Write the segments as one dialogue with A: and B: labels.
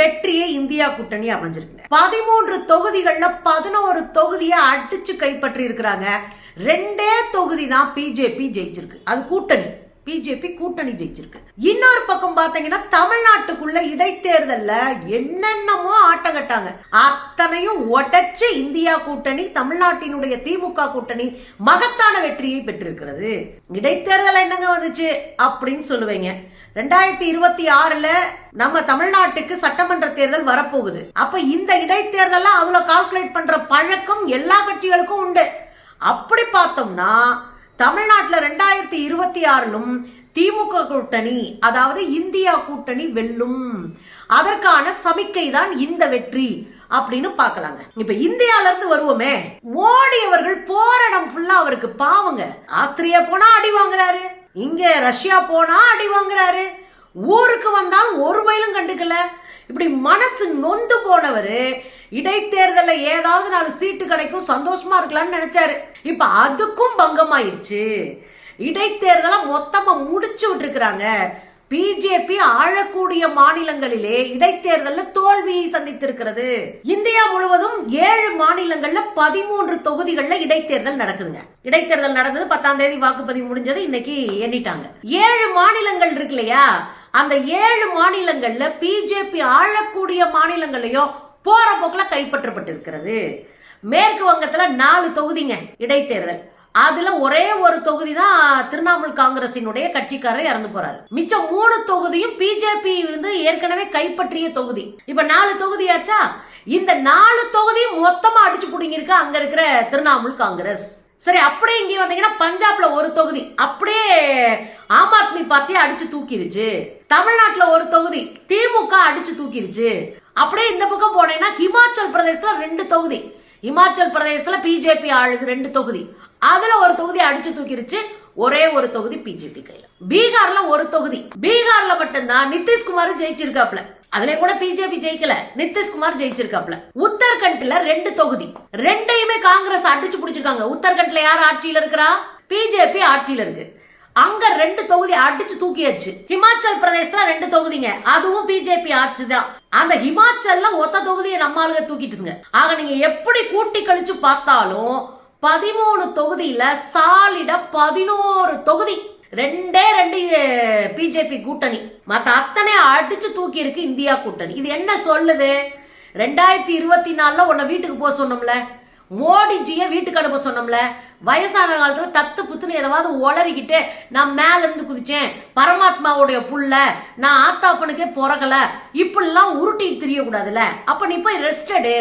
A: வெற்றியை இந்தியா கூட்டணி அமைஞ்சிருக்கு பதிமூன்று தொகுதிகள்ல பதினோரு தொகுதியை அடிச்சு கைப்பற்றி இருக்கிறாங்க ரெண்டே தொகுதி தான் பிஜேபி ஜெயிச்சிருக்கு. அது கூட்டணி. பிஜேபி கூட்டணி ஜெயிச்சிருக்கு. இன்னொரு பக்கம் பாத்தீங்கன்னா தமிழ்நாட்டுக்குள்ள இடைத்தேர்தல்ல என்னென்னமோ ஆட்டம் கட்டாங்க. அத்தனையும் உடைச்சு இந்தியா கூட்டணி தமிழ்நாட்டினுடைய திமுக கூட்டணி மகத்தான வெற்றியை பெற்றிருக்கிறது. இடைத்தேர்தல் என்னங்க வந்துச்சு? அப்படின்னு சொல்லுவீங்க. ரெண்டாயிரத்தி இருபத்தி ஆறுல நம்ம தமிழ்நாட்டுக்கு சட்டமன்ற தேர்தல் வரப்போகுது. அப்ப இந்த இடைத்தேர்தலாம் அதுல கால்குலேட் பண்ற பழக்கம் எல்லா கட்சிகளுக்கும் உண்டு. அப்படி பார்த்தோம்னா தமிழ்நாட்டில் ரெண்டாயிரத்தி இருபத்தி ஆறிலும் திமுக கூட்டணி அதாவது இந்தியா கூட்டணி வெல்லும். அதற்கான சமிக்கை தான் இந்த வெற்றி அப்படின்னு பார்க்கலாங்க. இப்ப இந்தியால இருந்து வருவோமே. மோடி அவர்கள் போராடம் ஃபுல்லா அவருக்கு பாவங்க. ஆஸ்திரியா போனா அடி வாங்குறாரு. இங்கே ரஷ்யா போனா அடி வாங்குறாரு. ஊருக்கு வந்தாலும் ஒரு வயலும் கண்டுக்கல. இப்படி மனசு நொந்து போனவர் இடைத்தேர்தலில் ஏதாவது நாலு சீட்டு கிடைக்கும் சந்தோஷமா இருக்கலாம்னு நினைச்சாரு. இப்போ அதுக்கும் பங்கமாயிருச்சு. இடைத்தேர்தலை மொத்தமாக முடிச்சு விட்டுருக்குறாங்க. பிஜேபி ஆழக்கூடிய மாநிலங்களிலே இடைத்தேர்தலில் தோல்வியை சந்தித்திருக்கிறது. இந்தியா முழுவதும் ஏழு மாநிலங்கள்ல பதிமூன்று தொகுதிகளில் இடைத்தேர்தல் நடக்குதுங்க. இடைத்தேர்தல் நடந்தது பத்தாம் தேதி வாக்குப்பதிவு முடிஞ்சது இன்னைக்கு எண்ணிட்டாங்க. ஏழு மாநிலங்கள் இருக்கு இல்லையா? அந்த ஏழு மாநிலங்கள்ல பிஜேபி ஆழக்கூடிய மாநிலங்களையோ போற போக்குல கைப்பற்றப்பட்டிருக்கிறது. மேற்கு வங்கத்துல நாலு தொகுதிங்க இடைத்தேர்தல். அதுல ஒரே ஒரு தொகுதி தான் திரிணாமுல் காங்கிரசினுடைய கட்சிக்காரர் இறந்து போறாரு. மிச்சம் மூணு தொகுதியும் பிஜேபி வந்து ஏற்கனவே கைப்பற்றிய தொகுதி. இப்ப நாலு தொகுதியாச்சா இந்த நாலு தொகுதியும் மொத்தமா அடிச்சு புடிங்கிருக்கு அங்க இருக்கிற திரிணாமுல் காங்கிரஸ். சரி அப்படியே இங்கே வந்தீங்கன்னா பஞ்சாப்ல ஒரு தொகுதி. அப்படியே ஆம் ஆத்மி பார்ட்டி அடிச்சு தூக்கிருச்சு. தமிழ்நாட்டுல ஒரு தொகுதி. திமுக அடிச்சு தூக்கிருச்சு. அப்படியே இந்த பக்கம் போனீங்கன்னா ஹிமாச்சல் பிரதேசம் ரெண்டு தொகுதி. இமாச்சல் பிரதேசத்தில் பிஜேபி ஆளுது ரெண்டு தொகுதி. அதில் ஒரு தொகுதி அடிச்சு தூக்கிருச்சு ஒரே ஒரு தொகுதி பிஜேபி கையில். பீகார்ல ஒரு தொகுதி. பீகார்ல மட்டும்தான் நிதிஷ்குமார் ஜெயிச்சிருக்காப்ல அதுல கூட பிஜேபி ஜெயிக்கல நிதிஷ்குமார் ஜெயிச்சிருக்காப்ல உத்தரகண்ட்ல ரெண்டு தொகுதி. ரெண்டையுமே காங்கிரஸ் அடிச்சு பிடிச்சிருக்காங்க. உத்தரகண்ட்ல யார் ஆட்சியில இருக்கிறா? பிஜேபி ஆட்சியில இருக்கு. அங்க ரெண்டு தொகுதி அடிச்சு தூக்கியாச்சு. ஹிமாச்சல் பிரதேசத்துல ரெண்டு தொகுதிங்க. அதுவும் பிஜேபி ஆட்சி தான். அந்த ஹிமாச்சல்ல ஒத்த தொகுதியை நம்ம ஆளுங்க தூக்கிட்டுங்க ஆக நீங்க எப்படி கூட்டி கழிச்சு பார்த்தாலும் பதிமூணு தொகுதியில சாலிட பதினோரு தொகுதி. ரெண்டே ரெண்டு பிஜேபி கூட்டணி. மத்த அத்தனை அடிச்சு தூக்கி இருக்கு இந்தியா கூட்டணி. இது என்ன சொல்லுது? ரெண்டாயிரத்தி இருபத்தி நாலுல உன்னை வீட்டுக்கு போக சொன்னோம்ல. மோடிஜியை வீட்டுக்கு அனுப்ப சொன்னோம்ல வயசான காலத்தில் தத்து புத்துன்னு எதாவது உளறிக்கிட்டு நான் மேலேருந்து குதிச்சேன் பரமாத்மாவுடைய புள்ள நான் ஆத்தாப்பனுக்கே பிறக்கல இப்படிலாம் உருட்டிட்டு தெரியக்கூடாதுல்ல. அப்போ நீ போய் ரெஸ்டடு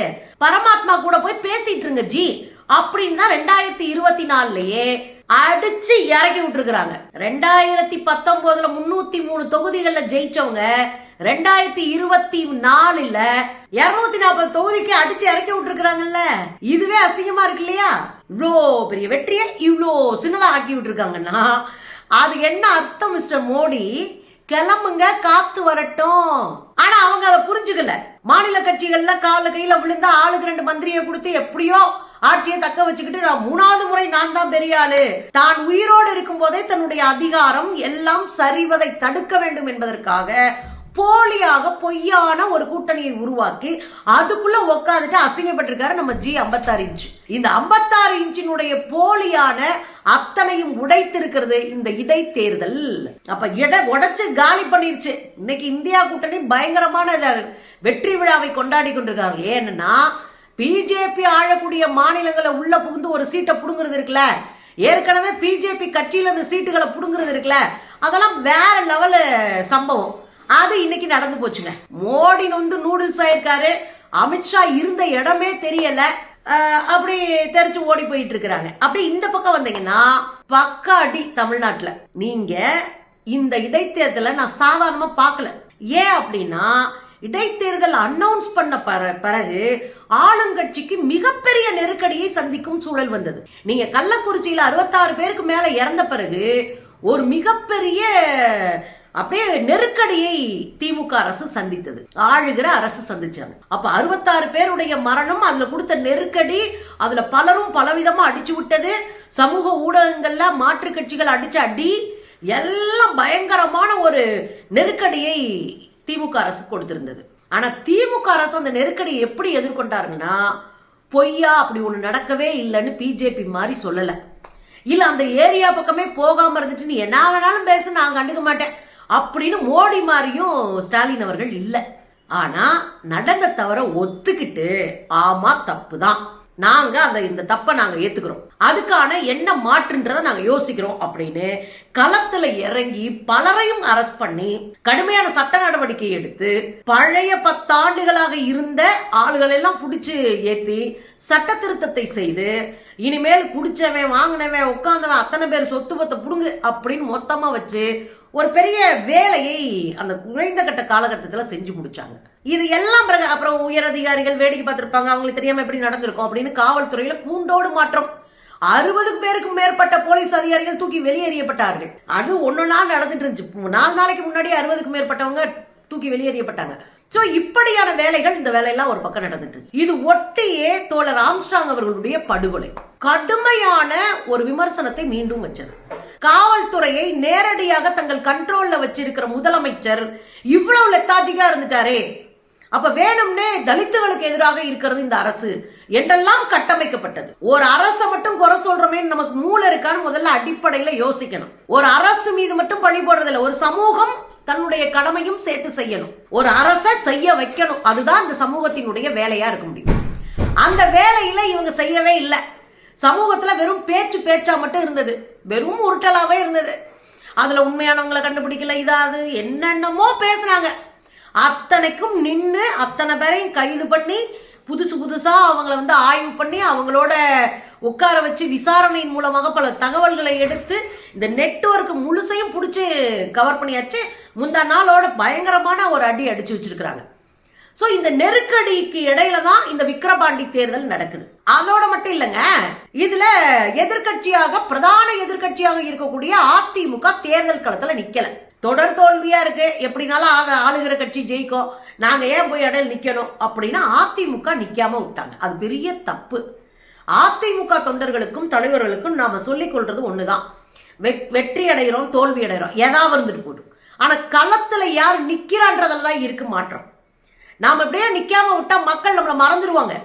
A: பரமாத்மா கூட போய் பேசிட்டு இருங்க ஜி. அப்படின்னு தான் ரெண்டாயிரத்தி இருபத்தி நாலுலயே அடிச்சு இறக்கி விட்டுருக்குறாங்க. ரெண்டாயிரத்தி பத்தொன்பதுல முன்னூத்தி மூணு தொகுதிகளில் ஜெயிச்சவங்க ரெண்டாயிரத்தி இருபத்தி நாலுல இருநூத்தி நாற்பது தொகுதிக்கு அடிச்சு இறக்கி விட்டுருக்காங்கல்ல இதுவே அசிங்கமா இருக்கு இல்லையா? இவ்வளோ பெரிய வெற்றியை இவ்வளோ சின்னதாக ஆக்கி விட்டுருக்காங்கன்னா அது என்ன அர்த்தம் மிஸ்டர் மோடி? கிளம்புங்க காத்து வரட்டும். ஆனா அவங்க அதை புரிஞ்சுக்கல. மாநில கட்சிகள்ல கால கையில விழுந்தா ஆளுக்கு ரெண்டு மந்திரியை கொடுத்து எப்படியோ ஆட்சியை தக்க வச்சுக்கிட்டு நான் மூணாவது முறை நான் தான் பெரிய ஆளு. தான் உயிரோடு இருக்கும் போதே தன்னுடைய அதிகாரம் எல்லாம் சரிவதை தடுக்க வேண்டும் என்பதற்காக போலியாக பொய்யான ஒரு கூட்டணியை உருவாக்கி அதுக்குள்ள உட்காந்துட்டு அசிங்கப்பட்டிருக்காரு நம்ம ஜி ஐம்பத்தாறு இன்ச்சு இந்த ஐம்பத்தாறு இன்ச்சினுடைய போலியான அத்தனையும் உடைத்திருக்கிறது இந்த இடைத்தேர்தல். அப்ப இட உடைச்சு காலி பண்ணிருச்சு. இன்னைக்கு இந்தியா கூட்டணி பயங்கரமான வெற்றி விழாவை கொண்டாடி கொண்டிருக்கார்கள். ஏன்னா பிஜேபி ஆழக்கூடிய மாநிலங்களை உள்ள புகுந்து ஒரு சீட்டை புடுங்குறது இருக்குல்ல? ஏற்கனவே பிஜேபி கட்சியில இந்த சீட்டுகளை புடுங்குறது இருக்குல்ல? அதெல்லாம் வேற லெவலு சம்பவம். அது இன்னைக்கு நடந்து போச்சுங்க. மோடி நொந்து நூடுல்ஸ் ஆயிருக்காரு. அமித்ஷா இருந்த இடமே தெரியல. அப்படி தெரிச்சு ஓடி போயிட்டு இருக்கிறாங்க. அப்படி இந்த பக்கம் வந்தீங்கன்னா பக்காடி அடி தமிழ்நாட்டுல. நீங்க இந்த இடைத்தேர்தலை நான் சாதாரணமா பார்க்கல. ஏன் அப்படின்னா இடைத்தேர்தல் அனௌன்ஸ் பண்ண பிறகு ஆளுங்கட்சிக்கு மிகப்பெரிய நெருக்கடியை சந்திக்கும் சூழல் வந்தது. நீங்க கள்ளக்குறிச்சியில் அறுபத்தாறு பேருக்கு மேல இறந்த பிறகு ஒரு மிகப்பெரிய அப்படியே நெருக்கடியை திமுக அரசு சந்தித்தது. ஆளுகிற அரசு சந்திச்சாங்க. அப்ப அறுபத்தாறு பேருடைய மரணம் அதுல கொடுத்த நெருக்கடி அதுல பலரும் பலவிதமா அடிச்சு விட்டது. சமூக ஊடகங்கள்ல மாற்று கட்சிகள் அடிச்ச அடி எல்லாம் பயங்கரமான ஒரு நெருக்கடியை திமுக அரசு கொடுத்திருந்தது. ஆனா திமுக அரசு அந்த நெருக்கடியை எப்படி எதிர்கொண்டாருங்கன்னா பொய்யா அப்படி ஒண்ணு நடக்கவே இல்லைன்னு பிஜேபி மாதிரி சொல்லல. இல்ல அந்த ஏரியா பக்கமே போகாம இருந்துட்டு நீ என்ன வேணாலும் பேச நான் கண்டுக்க மாட்டேன். அப்படின்னு மோடி மாதிரியும் ஸ்டாலின் அவர்கள் இல்லை. ஆனால் நடந்த தவிர ஒத்துக்கிட்டு ஆமா தப்பு தான் நாங்கள் அந்த இந்த தப்பை நாங்கள் ஏற்றுக்கிறோம் அதுக்கான என்ன மாற்றுன்றதை நாங்கள் யோசிக்கிறோம் அப்படின்னு களத்தில் இறங்கி பலரையும் அரெஸ்ட் பண்ணி கடுமையான சட்ட நடவடிக்கை எடுத்து பழைய பத்தாண்டுகளாக இருந்த ஆளுகளெல்லாம் பிடிச்சி ஏற்றி சட்ட திருத்தத்தை செய்து இனிமேல் குடிச்சவன் வாங்கினவன் உட்காந்தவன் அத்தனை பேர் சொத்து பத்தை பிடுங்கு அப்படின்னு மொத்தமாக வச்சு ஒரு பெரிய வேலையை அந்த குறைந்த கட்ட காலகட்டத்தில் செஞ்சு முடிச்சாங்க. இது எல்லாம் பிறகு அப்புறம் உயர் அதிகாரிகள் வேடிக்கை பார்த்துருப்பாங்க. அவங்களுக்கு தெரியாமல் எப்படி நடந்திருக்கும் அப்படின்னு காவல்துறையில் கூண்டோடு மாற்றம். அறுபது பேருக்கும் மேற்பட்ட போலீஸ் அதிகாரிகள் தூக்கி வெளியேறியப்பட்டார்கள். அது ஒன்று நாள் நடந்துட்டு இருந்துச்சு. நாலு நாளைக்கு முன்னாடி அறுபதுக்கு மேற்பட்டவங்க தூக்கி வெளியேறியப்பட்டாங்க. ஸோ இப்படியான வேலைகள் இந்த வேலையெல்லாம் ஒரு பக்கம் நடந்துட்டு இது ஒட்டியே தோழர் ஆம்ஸ்டாங் அவர்களுடைய படுகொலை. கடுமையான ஒரு விமர்சனத்தை மீண்டும் வச்சது. காவல்துறையை நேரடியாக தங்கள் கண்ட்ரோல்ல வச்சிருக்கிற முதலமைச்சர் இவ்வளவு லெத்தாஜிக்கா இருந்துட்டாரே. அப்ப வேணும்னே தலித்துகளுக்கு எதிராக இருக்கிறது இந்த அரசு என்றெல்லாம் கட்டமைக்கப்பட்டது. ஒரு அரசை மட்டும் குறை சொல்றோமே நமக்கு மூளை இருக்கான்னு முதல்ல அடிப்படையில யோசிக்கணும். ஒரு அரசு மீது மட்டும் பழி போடுறதில்ல. ஒரு சமூகம் தன்னுடைய கடமையும் சேர்த்து செய்யணும். ஒரு அரசை செய்ய வைக்கணும். அதுதான் இந்த சமூகத்தினுடைய வேலையா இருக்க முடியும். அந்த வேலையில இவங்க செய்யவே இல்லை. சமூகத்தில் வெறும் பேச்சு பேச்சா மட்டும் இருந்தது. வெறும் உருட்டலாகவே இருந்தது. அதில் உண்மையானவங்களை கண்டுபிடிக்கல இதாது என்னென்னமோ பேசுனாங்க. அத்தனைக்கும் நின்று அத்தனை பேரையும் கைது பண்ணி புதுசு புதுசாக அவங்கள வந்து ஆய்வு பண்ணி அவங்களோட உட்கார வச்சு விசாரணையின் மூலமாக பல தகவல்களை எடுத்து இந்த நெட்வொர்க் முழுசையும் பிடிச்சி கவர் பண்ணியாச்சு. முந்தா நாளோட பயங்கரமான ஒரு அடி அடிச்சு வச்சிருக்கிறாங்க. ஸோ இந்த நெருக்கடிக்கு இடையில தான் இந்த விக்கிரபாண்டி தேர்தல் நடக்குது. அதோட மட்டும் இல்லைங்க இதுல எதிர்க்கட்சியாக பிரதான எதிர்க்கட்சியாக இருக்கக்கூடிய அதிமுக தேர்தல் களத்துல நிக்கல. தொடர் தோல்வியா இருக்கு. எப்படினாலும் ஆக- ஆளுகிற கட்சி ஜெயிக்கும். நாங்க ஏன் போய் இடையில நிக்கணும் அப்படின்னா அதிமுக நிக்காம விட்டாங்க. அது பெரிய தப்பு. அதிமுக தொண்டர்களுக்கும் தலைவர்களுக்கும் நாம சொல்லிக் கொள்றது ஒண்ணுதான். வெ- வெற்றி அடைகிறோம் தோல்வி அடைகிறோம் ஏதாவது இருந்துட்டு போடும் ஆனா களத்துல யார் நிக்கிறான்றதெல்லாம் இருக்கு மாற்றம் நாம் இப்படியே நிற்காம விட்டா மக்கள் நம்மளை மறந்துடுவாங்க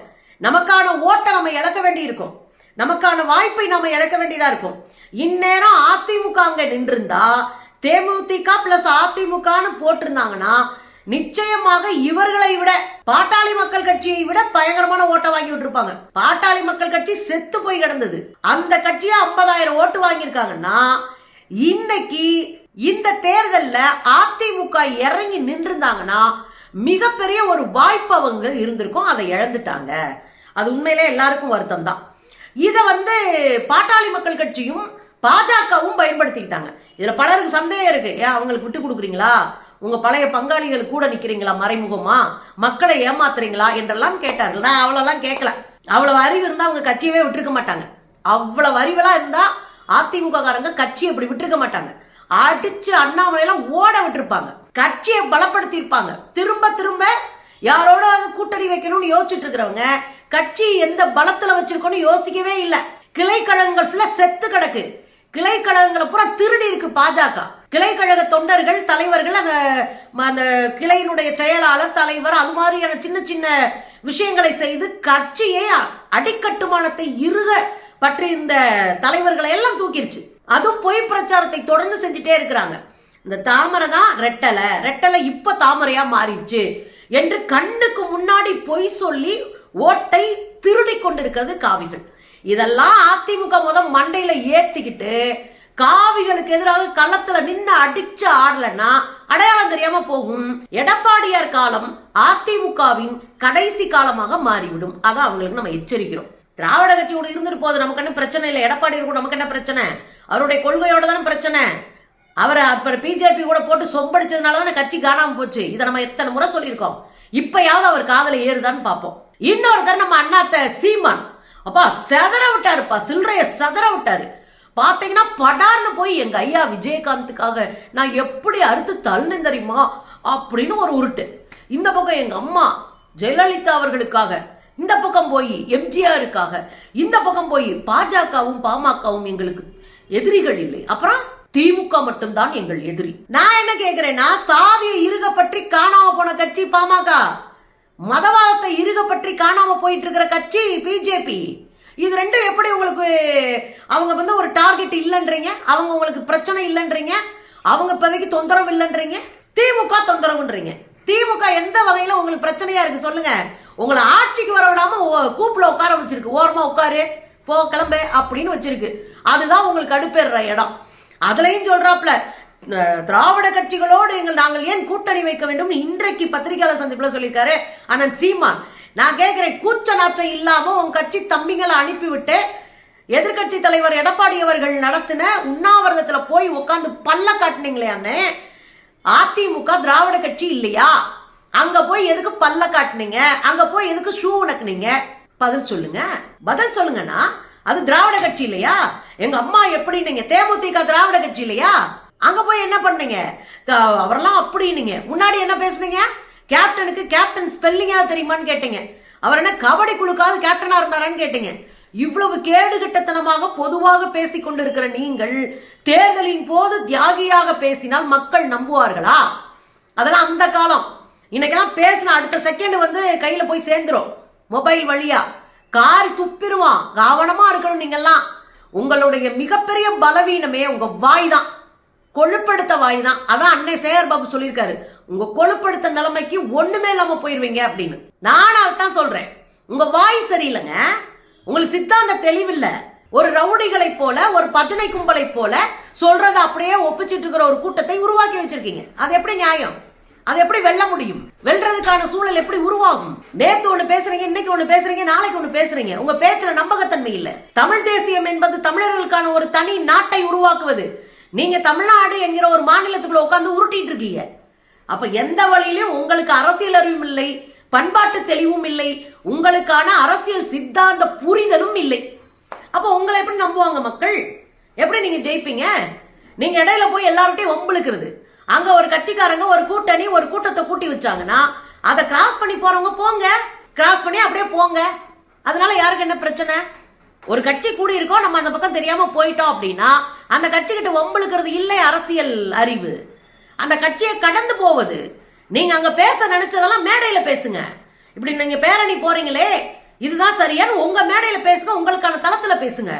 A: நமக்கான ஓட்டை நம்ம இழக்க வேண்டி இருக்கும் நமக்கான வாய்ப்பை நம்ம இழக்க வேண்டியதாக இருக்கும். இந்நேரம் அதிமுக அங்கே நின்றிருந்தா தேமுதிக பிளஸ் அதிமுகன்னு போட்டிருந்தாங்கன்னா நிச்சயமாக இவர்களை விட பாட்டாளி மக்கள் கட்சியை விட பயங்கரமான ஓட்டை வாங்கி விட்டுருப்பாங்க. பாட்டாளி மக்கள் கட்சி செத்து போய் கிடந்தது. அந்த கட்சியை ஐம்பதாயிரம் ஓட்டு வாங்கியிருக்காங்கன்னா இன்னைக்கு இந்த தேர்தலில் அதிமுக இறங்கி நின்றுருந்தாங்கன்னா மிகப்பெரிய ஒரு வாய்ப்பு அவங்க இருந்திருக்கும் அதை இழந்துட்டாங்க. அது உண்மையிலே எல்லாருக்கும் வருத்தம் தான் இதை வந்து பாட்டாளி மக்கள் கட்சியும் பாஜகவும் பயன்படுத்திக்கிட்டாங்க. இதில் பலருக்கு சந்தேகம் இருக்கு. ஏன் அவங்களுக்கு விட்டு கொடுக்குறீங்களா? உங்க பழைய பங்காளிகள் கூட நிக்கிறீங்களா மறைமுகமா? மக்களை ஏமாத்துறீங்களா? என்றெல்லாம் கேட்டார்கள். நான் அவ்வளோலாம் கேட்கல. அவ்வளவு அறிவு இருந்தா அவங்க கட்சியவே விட்டுருக்க மாட்டாங்க. அவ்வளவு அறிவெல்லாம் இருந்தா அதிமுக காரங்க கட்சியை இப்படி விட்டுருக்க மாட்டாங்க. அடிச்சு அண்ணாமலையெல்லாம் ஓட விட்டுருப்பாங்க. கட்சியை பலப்படுத்தி இருப்பாங்க திரும்ப திரும்ப யாரோட அது கூட்டணி வைக்கணும்னு யோசிச்சுட்டு இருக்கிறவங்க கட்சி எந்த பலத்துல வச்சிருக்கோன்னு யோசிக்கவே இல்லை. கிளை கழகங்கள் ஃபுல்லா செத்து கிடக்கு. கிளை கழகங்களை பூரா திருடி இருக்கு பாஜக. கிளை கழக தொண்டர்கள் தலைவர்கள் அந்த அந்த கிளையினுடைய செயலாளர் தலைவர் அது மாதிரியான சின்ன சின்ன விஷயங்களை செய்து கட்சியை அடிக்கட்டுமானத்தை இருக பற்றி இந்த தலைவர்களை எல்லாம் தூக்கிருச்சு. அதுவும் பொய் பிரச்சாரத்தை தொடர்ந்து செஞ்சுட்டே இருக்கிறாங்க. இந்த தாமரை தான் ரெட்டலை. ரெட்டலை இப்போ தாமரையாக மாறிடுச்சு என்று கண்ணுக்கு முன்னாடி பொய் சொல்லி ஓட்டை திருடி கொண்டிருக்கிறது காவிகள். இதெல்லாம் அதிமுக முத மண்டையில ஏத்திக்கிட்டு காவிகளுக்கு எதிராக களத்துல நின்று அடிச்சு ஆடலன்னா அடையாளம் தெரியாம போகும். எடப்பாடியார் காலம் அதிமுகவின் கடைசி காலமாக மாறிவிடும். அதான் அவங்களுக்கு நம்ம எச்சரிக்கிறோம். திராவிட கட்சியோடு இருந்துட்டு போகுது நமக்கு என்ன பிரச்சனை இல்லை. எடப்பாடி கூட நமக்கு என்ன பிரச்சனை? அவருடைய கொள்கையோட தானே பிரச்சனை? அவரை அப்புறம் பிஜேபி கூட போட்டு சொம்படிச்சதுனால தானே கட்சி காணாமல் போச்சு. இதை நம்ம எத்தனை முறை சொல்லியிருக்கோம். இப்பயாவது அவர் காதல ஏறுதான்னு பார்ப்போம். இன்னொருத்தர் நம்ம அண்ணாத்த சீமான். அப்பா செதற விட்டாருப்பா சில்லறைய செதற விட்டாரு. பார்த்தீங்கன்னா படார்னு போய் எங்க ஐயா விஜயகாந்துக்காக நான் எப்படி அறுத்து தள்ளுன்னு தெரியுமா? அப்படின்னு ஒரு உருட்டு. இந்த பக்கம் எங்க அம்மா ஜெயலலிதா அவர்களுக்காக இந்த பக்கம் போய் எம்ஜிஆருக்காக இந்த பக்கம் போய் பாஜகவும் பாமகவும் எங்களுக்கு எதிரிகள் இல்லை. அப்புறம் திமுக மட்டும்தான் எங்கள் எதிரி. நான் என்ன கேட்கிறேன்னா சாதியை இருக பற்றி காணாம போன கட்சி பாமக. மதவாதத்தை இருக பற்றி காணாம போயிட்டு இருக்கிற கட்சி பிஜேபி. இது ரெண்டும் எப்படி உங்களுக்கு அவங்க வந்து ஒரு டார்கெட் இல்லைன்றீங்க? அவங்க உங்களுக்கு பிரச்சனை இல்லைன்றீங்க? அவங்க இப்போதைக்கு தொந்தரவு இல்லைன்றீங்க? திமுக தொந்தரவுன்றீங்க. திமுக எந்த வகையில உங்களுக்கு பிரச்சனையா இருக்கு சொல்லுங்க. உங்களை ஆட்சிக்கு வர விடாம ஓ- உட்கார வச்சிருக்கு. ஓரமா உட்காரு போ கிளம்பு அப்படின்னு வச்சிருக்கு. அதுதான் உங்களுக்கு அடுப்பேற இடம். அதுலையும் சொல்றாப்ல திராவிட கட்சிகளோடு எங்கள் நாங்கள் ஏன் கூட்டணி வைக்க வேண்டும்? இன்றைக்கு பத்திரிகையாளர் சந்திப்புல சொல்லியிருக்காரு அண்ணன் சீமான். நான் கேட்கிறேன் கூச்ச நாச்சம் இல்லாம உன் கட்சி தம்பிங்களை அனுப்பிவிட்டு எதிர்க்கட்சி தலைவர் எடப்பாடி அவர்கள் நடத்தின உண்ணாவிரதத்துல போய் உட்காந்து பல்ல காட்டுனீங்களே அண்ணே. அதிமுக திராவிட கட்சி இல்லையா? அங்க போய் எதுக்கு பல்ல காட்டினீங்க? அங்க போய் எதுக்கு ஷூ உனக்குனீங்க? பதில் சொல்லுங்க. பதில் சொல்லுங்கண்ணா. அது திராவிட கட்சி இல்லையா? எங்க அம்மா எப்படி நீங்க தேமுதிக திராவிட கட்சி இல்லையா? அங்க போய் என்ன பண்ணீங்க? த- அவரெல்லாம் அப்படின்னீங்க முன்னாடி என்ன பேசுனீங்க? கேப்டனுக்கு கேப்டன் ஸ்பெல்லிங்கா தெரியுமான்னு கேட்டீங்க. அவர் என்ன கபடி குழுக்காவது கேப்டனா இருந்தாரான்னு கேட்டீங்க. இவ்வளவு கேடுகட்டத்தனமாக பொதுவாக பேசிக் கொண்டிருக்கிற நீங்கள் தேர்தலின் போது தியாகியாக பேசினால் மக்கள் நம்புவார்களா? அதெல்லாம் அந்த காலம். இன்னைக்கெல்லாம் பேசின அடுத்த செகண்ட் வந்து கையில போய் சேர்ந்துரும். மொபைல் வழியா. காரி துப்பிடுவான். கவனமா இருக்கணும் நீங்கெல்லாம். உங்களுடைய மிகப்பெரிய பலவீனமே உங்க வாய் தான் கொழுப்படுத்த வாய் தான் அதான் அன்னை சேகர் பாபு சொல்லியிருக்காரு. உங்க கொழுப்படுத்த நிலைமைக்கு ஒண்ணுமே இல்லாம போயிருவீங்க அப்படின்னு. நானும் தான் சொல்றேன். உங்க வாய் சரியில்லைங்க. உங்களுக்கு சித்தாந்த தெளிவில்ல. ஒரு ரவுடிகளை போல ஒரு பட்டணை கும்பலை போல சொல்றதை அப்படியே ஒப்பிச்சிட்டு இருக்கிற ஒரு கூட்டத்தை உருவாக்கி வச்சிருக்கீங்க. அது எப்படி நியாயம்? அது எப்படி வெல்ல முடியும்? வெல்றதுக்கான சூழல் எப்படி உருவாகும்? நேத்து ஒண்ணு பேசுறீங்க இன்னைக்கு ஒண்ணு பேசுறீங்க நாளைக்கு ஒண்ணு பேசுறீங்க. உங்க பேச்சுல நம்பகத்தன்மை இல்ல. தமிழ் தேசியம் என்பது தமிழர்களுக்கான ஒரு தனி நாட்டை உருவாக்குவது. நீங்க தமிழ்நாடு என்கிற ஒரு மாநிலத்துக்குள்ள உட்காந்து உருட்டிட்டு இருக்கீங்க. அப்ப எந்த வழியிலும் உங்களுக்கு அரசியல் அறிவும் இல்லை பண்பாட்டு தெளிவும் இல்லை உங்களுக்கான அரசியல் சித்தாந்த புரிதலும் இல்லை. அப்போ உங்களை எப்படி நம்புவாங்க மக்கள்? எப்படி நீங்க ஜெயிப்பீங்க? நீங்க இடையில போய் எல்லார்கிட்டையும் வம்பிழுக்கிறது அங்க ஒரு கட்சிக்காரங்க ஒரு கூட்டணி ஒரு கூட்டத்தை கூட்டி வச்சாங்கன்னா அதை கிராஸ் பண்ணி போறவங்க போங்க. கிராஸ் பண்ணி அப்படியே போங்க. அதனால யாருக்கு என்ன பிரச்சனை? ஒரு கட்சி கூடி இருக்கோம் நம்ம அந்த பக்கம் தெரியாம போயிட்டோம் அப்படின்னா அந்த கட்சிக்கிட்ட ஒம்பளுக்கிறது இல்லை அரசியல் அறிவு. அந்த கட்சியை கடந்து போவது. நீங்க அங்க பேச நினைச்சதெல்லாம் மேடையில பேசுங்க. இப்படி நீங்க பேரணி போறீங்களே இதுதான் சரியான்னு உங்க மேடையில பேசுங்க உங்களுக்கான தளத்துல பேசுங்க.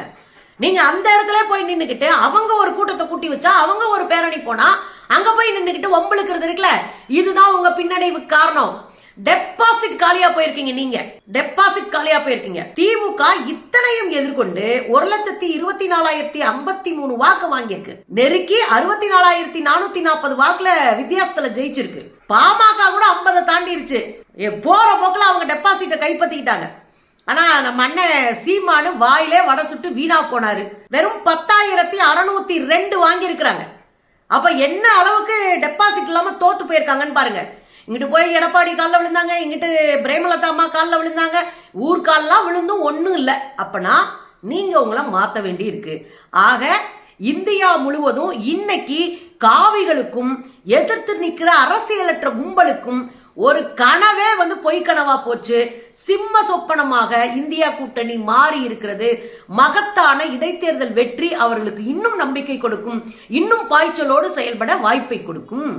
A: நீங்க அந்த இடத்துல போய் நின்றுக்கிட்டு அவங்க ஒரு கூட்டத்தை கூட்டி வச்சா அவங்க ஒரு பேரணி போனா அங்க போய் நின்றுக்கிட்டு வம்பிழுக்கிறது இருக்குல்ல? இதுதான் உங்க பின்னடைவுக்கு காரணம். டெபாசிட் காலியா போயிருக்கீங்க நீங்க. டெபாசிட் காலியா போயிருக்கீங்க. திமுக இத்தனையும் எதிர்கொண்டு ஒரு லட்சத்தி இருபத்தி நாலாயிரத்தி ஐம்பத்தி மூணு வாக்கு வாங்கியிருக்கு. நெருக்கி அறுபத்தி நாலாயிரத்தி நானூத்தி நாற்பது வாக்குல வித்தியாசத்துல ஜெயிச்சிருக்கு. பாமக கூட ஐம்பதை தாண்டிருச்சு. போற போக்குல அவங்க டெபாசிட்டை கைப்பற்றிக்கிட்டாங்க ஆனால் நம்ம அண்ணன் சீமானு வாயிலே வடை சுட்டு வீணா போனார். வெறும் பத்தாயிரத்தி அறநூற்றி ரெண்டு வாங்கியிருக்கிறாங்க. அப்போ என்ன அளவுக்கு டெபாசிட் இல்லாமல் தோற்று போயிருக்காங்கன்னு பாருங்கள் இங்கிட்டு போய் எடப்பாடி காலில் விழுந்தாங்க இங்கிட்டு பிரேமலதா அம்மா காலில் விழுந்தாங்க. ஊர்காலெலாம் விழுந்தும் ஒன்றும் இல்லை. அப்போனா நீங்கள் உங்களை மாற்ற வேண்டி இருக்கு ஆக இந்தியா முழுவதும் இன்னைக்கு காவிகளுக்கும் எதிர்த்து நிற்கிற அரசியலற்ற கும்பலுக்கும் ஒரு கனவே வந்து பொய்க்கனவா போச்சு. சிம்ம சொப்பனமாக இந்தியா கூட்டணி மாறி இருக்கிறது. மகத்தான இடைத்தேர்தல் வெற்றி அவர்களுக்கு இன்னும் நம்பிக்கை கொடுக்கும். இன்னும் பாய்ச்சலோடு செயல்பட வாய்ப்பை கொடுக்கும்.